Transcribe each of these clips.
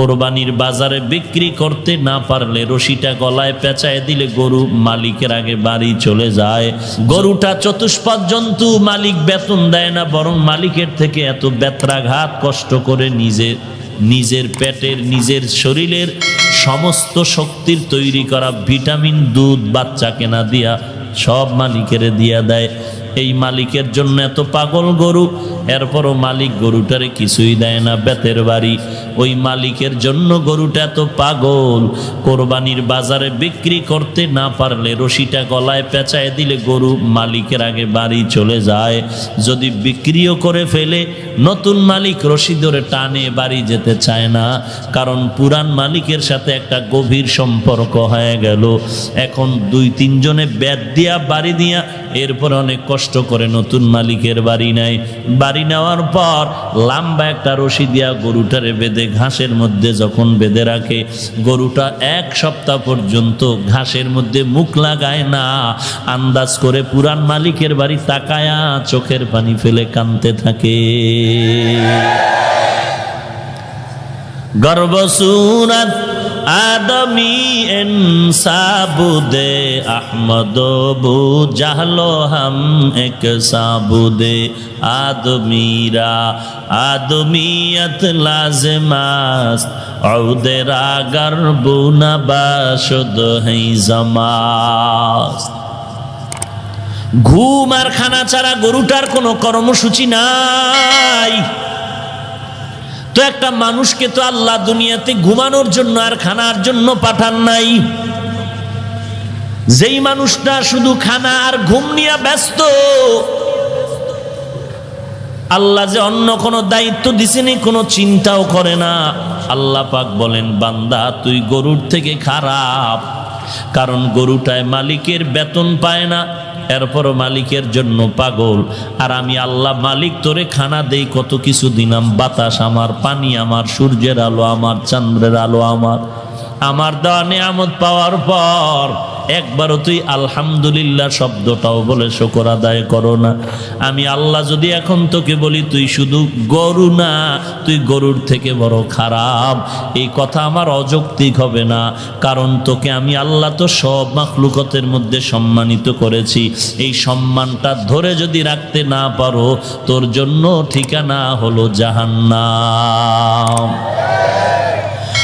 কোরবানির বাজারে বিক্রি করতে না পারলে রশিটা গলায় পেঁচায় দিলে গরু মালিকের আগে বাড়ি চলে যায়। গরুটা চতুষ্পদ জন্তু, মালিক বেতন দেয় না, বরং মালিকের থেকে এত ব্যত্রাঘাত কষ্ট করে নিজের নিজের পেটের, নিজের শরীরের সমস্ত শক্তির তৈরি করা ভিটামিন, দুধ, বাচ্চা কেনা দিয়া সব মালিকের দিয়া দেয়। এই মালিকের জন্য এত পাগল গরু, এরপরও মালিক গরুটারে কিছুই দেয় না, বেতের বাড়ি। ওই মালিকের জন্য গরুটা এত পাগল, কোরবানির বাজারে বিক্রি করতে না পারলে রশিটা গলায় পেঁচায় দিলে গরু মালিকের আগে বাড়ি চলে যায়। যদি বিক্রিও করে ফেলে, নতুন মালিক রশি ধরে টানে বাড়ি যেতে চায় না। কারণ পুরান মালিকের সাথে একটা গভীর সম্পর্ক হয়ে গেল। এখন দুই তিনজনে ব্যাট দিয়া, বাড়ি দিয়া, এরপর অনেক কষ্ট করে নতুন মালিকের বাড়ি নেয়। বাড়ি নেওয়ার পর লম্বা একটা রশি দিয়া গরুটারে বেঁধে ঘাসের মধ্যে যখন বেঁধে রাখে, গরুটা এক সপ্তাহ পর্যন্ত ঘাসের মধ্যে মুখ লাগায় না। আন্দাজ করে পুরান মালিকের বাড়ি তাকায়া চোখের পানি ফেলে কানতে থাকে। গর্বসুরত আদমি ইনসাবুদে আহমদ বু হাম এক সাবুদে। আদমিরা, আদমিয়ত লাজমাস ঔদেরা গর্বু নবাসুদ হই জমাস। ঘুম আর খানা ছাড়া গরুটার কোনো কর্মসূচি নাই। তো একটা মানুষকে তো আল্লাহ দুনিয়াতে ঘুমানোর জন্য আর খানার জন্য পাঠান নাই। যেই মানুষটা শুধু খানা আর ঘুম নিয়ে ব্যস্ত, আল্লাহ যে অন্য কোনো দায়িত্ব দিছেনি, কোনো চিন্তাও করে না। আল্লাহ পাক বলেন, বান্দা, তুই গরুর থেকে খারাপ, কারণ গরুটায় মালিকের বেতন পায় না। এরপরও মালিকের জন্য পাগল। আর আমি আল্লাহ মালিক তোরে খানা দেই, কত কিছু দিনাম বাতাস আমার, পানি আমার, সূর্যের আলো আমার, চন্দ্রের আলো আমার। আমার দেওয়া নিয়ামত পাওয়ার পর একবারও তুই আলহামদুলিল্লাহ শব্দটাও বলে শকর আদায় করো না। আমি আল্লাহ যদি এখন তোকে বলি, তুই শুধু গরু না, তুই গরুর থেকে বড় খারাপ। এই কথা আমার অযৌক্তিক হবে না, কারণ তোকে আমি আল্লাহ তো সব মাখলুকতের মধ্যে সম্মানিত করেছি। এই সম্মানটা ধরে যদি রাখতে না পারো, তোর জন্য ঠিকানা হলো জাহান্নাম।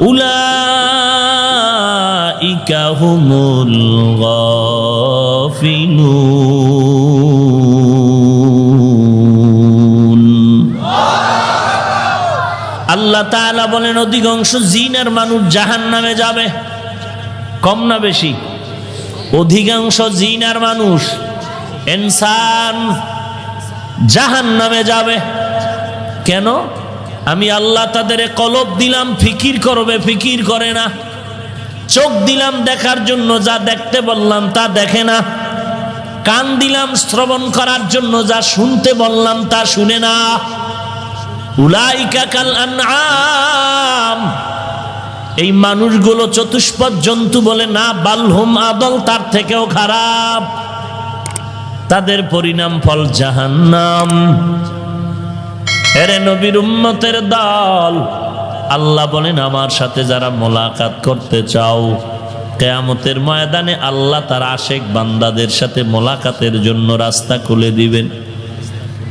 উলা হুমুল গফিনু আল্লাহ তালা বলেন, অধিকাংশ জিনের মানুষ জাহান্নামে যাবে, কম না বেশি। অধিকাংশ জিনার মানুষ এনসান জাহান নামে যাবে। কেন? আমি আল্লাহ তাদের কলব দিলাম, ফিকির করবে, ফিকির করে না। চোখ দিলাম দেখার জন্য, যা দেখতে বললাম তা দেখে না। কান দিলাম শ্রবণ করার জন্য, যা শুনতে বললাম তা শুনে না। উলাইকা কাল এই মানুষগুলো চতুষ্পদ জন্তু বলে, না, বালহুম আদল, তার থেকেও খারাপ। তাদের পরিণাম ফল জাহান্নাম। এরে নবীর উম্মতের দল। আল্লাহ বলেন, আমার সাথে যারা মোলাকাত করতে চাও, কেয়ামতের ময়দানে আল্লাহ তার আশেক বান্দাদের সাথে মোলাকাতের জন্য রাস্তা খুলে দিবেন।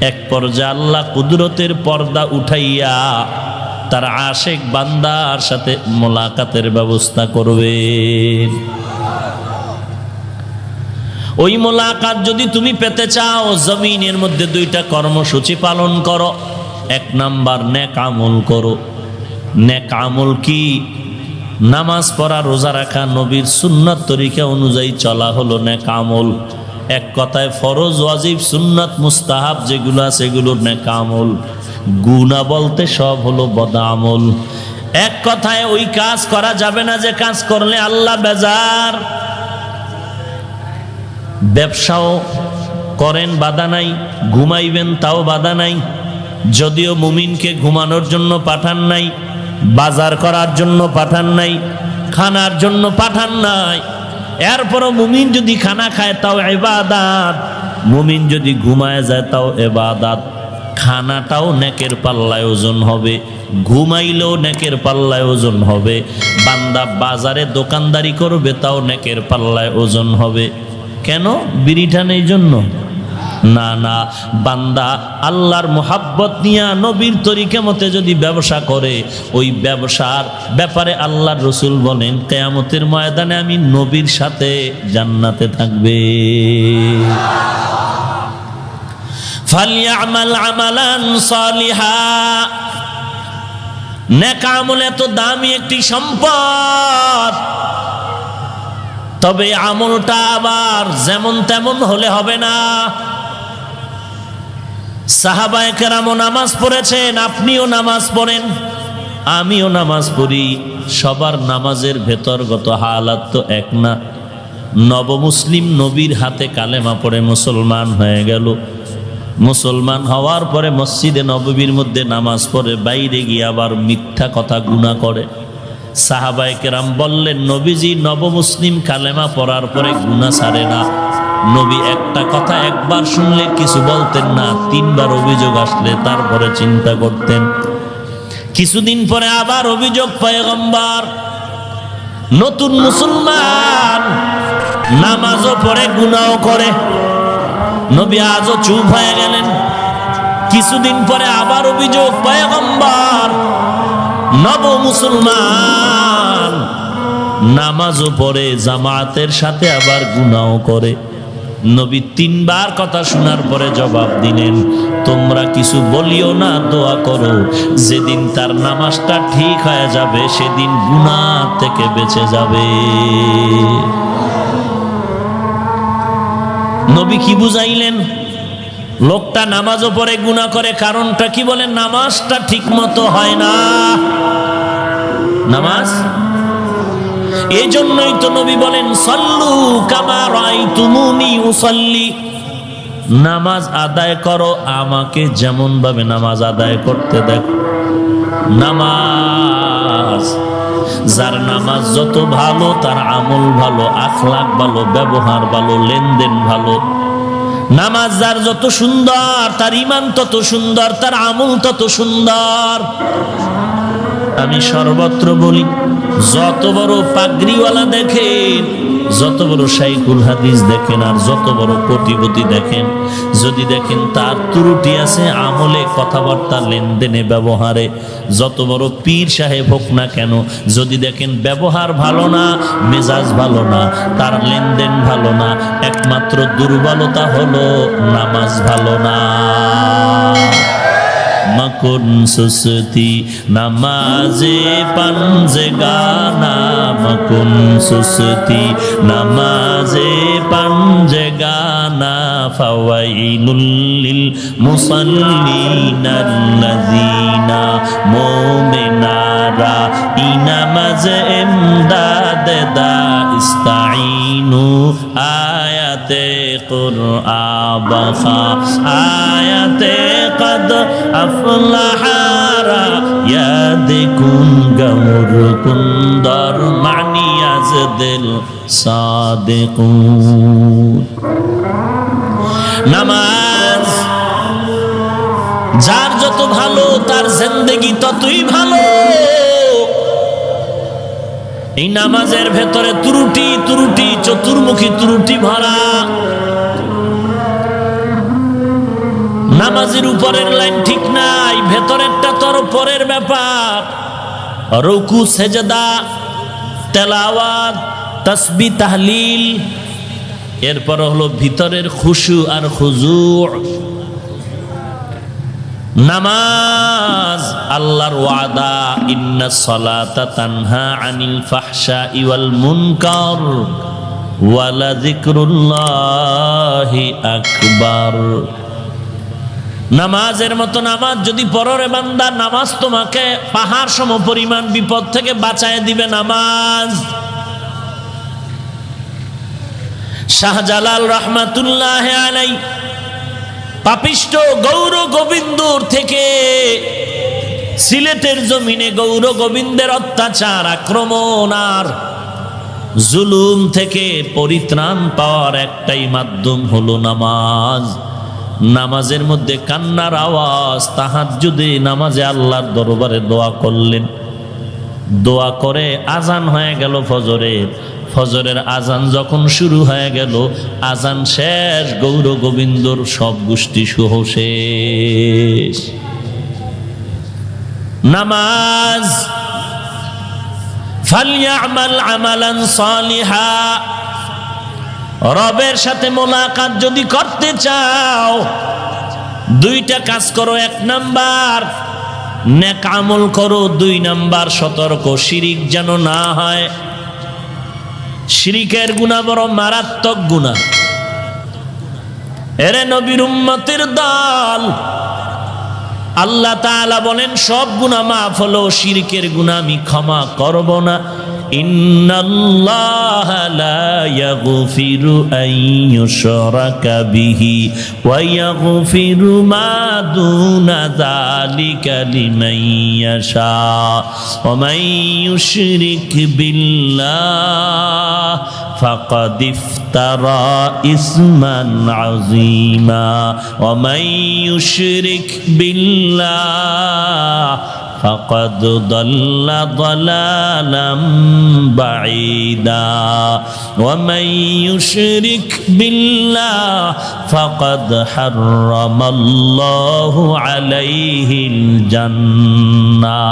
এক পর্যায়ে আল্লাহ কুদরতের পর্দা উঠাইয়া তার আশেক বান্দার সাথে মোলাকাতের ব্যবস্থা করবেন। ওই মোলাকাত যদি তুমি পেতে চাও, জমিনের মধ্যে দুইটা কর্মসূচি পালন করো। এক নাম্বার নেক আমল করো। নেক আমল কি? নামাজ পড়া, রোজা রাখা, নবীর সুন্নাত তরিকা অনুযায়ী চলা হলো নেক আমল। এক কথায় ফরজ, ওয়াজিব, সুন্নাত, মুস্তাহাব যেগুলো আছে এগুলো নেক আমল। গুণা বলতে সব হলো বদা আমল এক কথায় ওই কাজ করা যাবে না যে কাজ করলে আল্লাহ বেজার। ব্যবসাও করেন, বাধা নাই, ঘুমাইবেন, তাও বাধা নাই। যদিও মুমিনকে ঘুমানোর জন্য পাঠান নাই, বাজার করার জন্য পাঠান নাই, খানার জন্য পাঠান নাই, এরপরও মুমিন যদি খানা খায় তাও এবাদাত মুমিন যদি ঘুমায় যায় তাও এবাদাত খানাটাও নেকের পাল্লায় ওজন হবে, ঘুমাইলেও নেকের পাল্লায় ওজন হবে, বান্দা বাজারে দোকানদারি করবে তাও নেকের পাল্লায় ওজন হবে। কেন? বিড়িটান এই জন্য। না না, বান্দা, আল্লাহর মোহাব্বত নিয়া নবীর তরিকা মতে যদি ব্যবসা করে, ওই ব্যবসার ব্যাপারে আল্লাহর রসুল বলেন, কেয়ামতের ময়দানে আমি নবীর সাথে জান্নাতে থাকবে। আমালান এত দামি একটি সম্পদ। তবে আমলটা আবার যেমন তেমন হলে হবে না। সাহাবায় কেরামও নামাজ পড়েছেন, আপনিও নামাজ পড়েন, আমিও নামাজ পড়ি। সবার নামাজের ভেতরগত হালাত তো এক না। নবমুসলিম নবীর হাতে কালেমা পড়ে মুসলমান হয়ে গেল। মুসলমান হওয়ার পরে মসজিদে নববীর মধ্যে নামাজ পড়ে, বাইরে গিয়ে আবার মিথ্যা কথা গুণা করে। সাহাবাই কেরাম বললেন, নবীজি, নবমুসলিম কালেমা পড়ার পরে গুণা সারে না। নবী একটা কথা একবার শুনলে কিছু বলতেন না, তিনবার অভিযোগ আসলে তারপরে চিন্তা করতেন। কিছুদিন পরে আবার অভিযোগ, পয়গম্বর, নতুন মুসলমান, নামাজও পড়ে গুনাও করে। নবী আজও চুপ হয়ে গেলেন। কিছুদিন পরে আবার অভিযোগ, পয়গম্বর, নব মুসলমান, নামাজও পড়ে, জামাতের সাথে আবার গুনাও করে। নবী তিনবার কথা শোনার পরে জবাব দিলেন, তোমরা কিছু বলিও না, দোয়া করো। যেদিন তার নামাজটা ঠিক হয়ে যাবে, সেদিন গুনাহ থেকে বেঁচে যাবে। নবী কি বুঝাইলেন? লোকটা নামাজও পরে গুণা করে, কারণটা কি বলেন? নামাজটা ঠিক মতো হয় না। নামাজ এই জন্যই তো নবী বলেন, সল্লু কামা রাই তুমুনি উসল্লি। নামাজ আদায় করো, আমাকে যেমন ভাবে নামাজ আদায় করতে দেখো। নামাজ, যার নামাজ যত ভালো, তার আমল ভালো আখলাক ভালো, ব্যবহার ভালো, লেনদেন ভালো। নামাজ যার যত সুন্দর, তার ইমান তত সুন্দর, তার আমল তত সুন্দর। আমি সর্বত্র বলি যত বড় পাগড়িওয়ালা দেখেন, যত বড় শাইকুল হাদিস দেখেন আর যত বড় কোটিপতি দেখেন, যদি দেখেন তার ত্রুটি আছে, আমলে কথাবার্তা লেনদেনে ব্যবহারে, যত বড় পীর সাহেব হোক না কেন, যদি দেখেন ব্যবহার ভালো না, মেজাজ ভালো না, তার লেনদেন ভালো না, একমাত্র দুর্বলতা হলো নামাজ ভালো না। মকুন সুসতি, নামাজে পাঞ্জে গানা মকুন সুসতি, নামাজে পাঞ্জে গানা, ফাওয়াইলুল মুসাল্লিনা আল্লাযিনা মুমিনারা, ইনামাজ ইমদাদ দা ইস্তাইনু আয়াতে কুরআবা আয়াতে কদ আফলাহারা ইয়াদিকুন গৌর কুন্দর মানিয়াজ দিল সাদিকুন। নামাজ, যার যত ভালো, তার জিন্দেগি ততই ভালো। এই নামাজের ভেতরে ত্রুটি ত্রুটি, চতুর্মুখী ত্রুটি ভরা। নামাজের উপরের লাইন ঠিক নাই, ভেতরেরটা তোর পরের ব্যাপার। রুকু, সেজদা, তেলাওয়াত, তসবি, তাহলিল। এরপর হলো ভিতরের খুশু আর খুজু নামাজ, আল্লাহর ওয়াদা, ইন্না সলাতা তানহা আনিল ফাহশা ইওয়াল মুনকার, ওয়ালা যিকরুল্লাহি আকবার। নামাজের মতো নামাজ যদি পররে বান্দা নামাজ তোমাকে পাহাড় সম পরিমাণ বিপদ থেকে বাঁচায় দিবে নামাজ। শাহজালাল রহমাতুল্লাহ আলাই পাপিষ্ট গৌর গোবিন্দর থেকে সিলেটের জমিনে গৌর গোবিন্দের অত্যাচার, আক্রমণ আর জুলুম থেকে পরিত্রাণ পাওয়ার একটাই মাধ্যম হলো নামাজ। নামাজের মধ্যে কান্নার আওয়াজ তাহার যদি নামাজে আল্লাহর দরবারে দোয়া করলেন। দোয়া করে আজান হয়ে গেল ফজরের। ফজরের আজান যখন শুরু হয়ে গেল, আজান শেষ, গৌর গোবিন্দর সব গোষ্ঠী সহ শেষ। নামাজ। সালিহা। রবের সাথে মোলাকাত যদি করতে চাও, দুইটা কাজ করো, এক নাম্বার, নেক আমল করো, দুই নাম্বার, সতর্ক, শিরিক যেন না হয়। শিরিকের গুণা বড় মারাত্মক গুণা। এরে নবীর উম্মতের দল। আল্লাহ তাআলা বলেন, সব গুনাহ মাফ হলো, শিরকের গুনাহ আমি ক্ষমা করব না। ان الله لا يغفر ان يشرك به ويغفر ما دون ذلك لمن يشاء ومن يشرك بالله فقد افترى اسما عظيما ومن يشرك بالله فقد ضل ضلالا بعيدا ومن يشرك بالله فقد حرم الله عليه الجنه